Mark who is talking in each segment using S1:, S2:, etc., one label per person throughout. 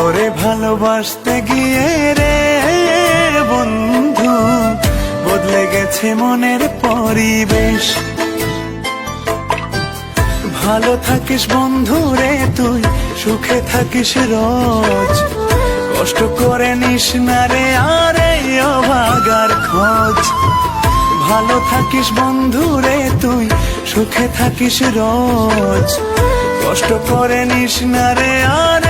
S1: তোরে ভালোবাসতে গিয়ে রে বন্ধু, বদলে গেছে মনের পরিবেশ। ভালো থাকিস বন্ধু রে তুই, সুখে থাকিস রোজ। কষ্ট করে নিস না রে আরে অভাগার খোঁজ। ভালো থাকিস বন্ধু রে তুই, সুখে থাকিস রোজ। কষ্ট করে নিস না রে আরে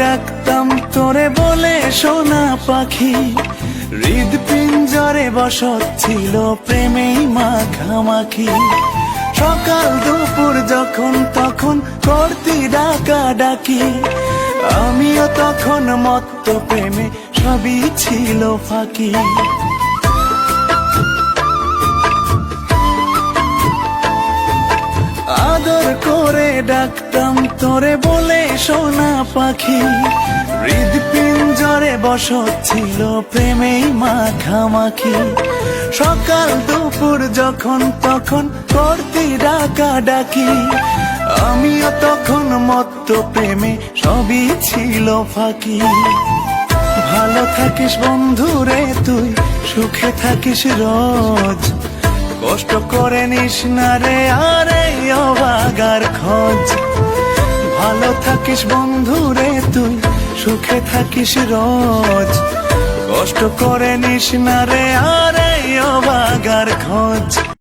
S1: ডাকতাম তোরে বলে, সোনা পাখি। হৃদ পিঞ্জরে বসত ছিল প্রেমেই মাখামাখি সকাল দুপুর যখন তখন করতি ডাকা ডাকি আমিও তখন মত্ত প্রেমে সবই ছিল ফাঁকি। ডাকতাম তোরে বলে, সোনা পাখি। হৃদ পিঞ্জরে বসত ছিল প্রেমেই মাখামাখি। সকাল দুপুর যখন তখন করতি ডাকা ডাকি আমিও তখন মত্ত প্রেমে সবই ছিল ফাঁকি। ভালো থাকিস বন্ধু রে তুই, সুখে থাকিস রোজ। কষ্ট করে নিস না রে, আরে অবাগার খোঁজ। ভালো থাকিস বন্ধু রে তুই, সুখে থাকিস রোজ। কষ্ট করে নিস না রে, আরে অবাগার খোঁজ।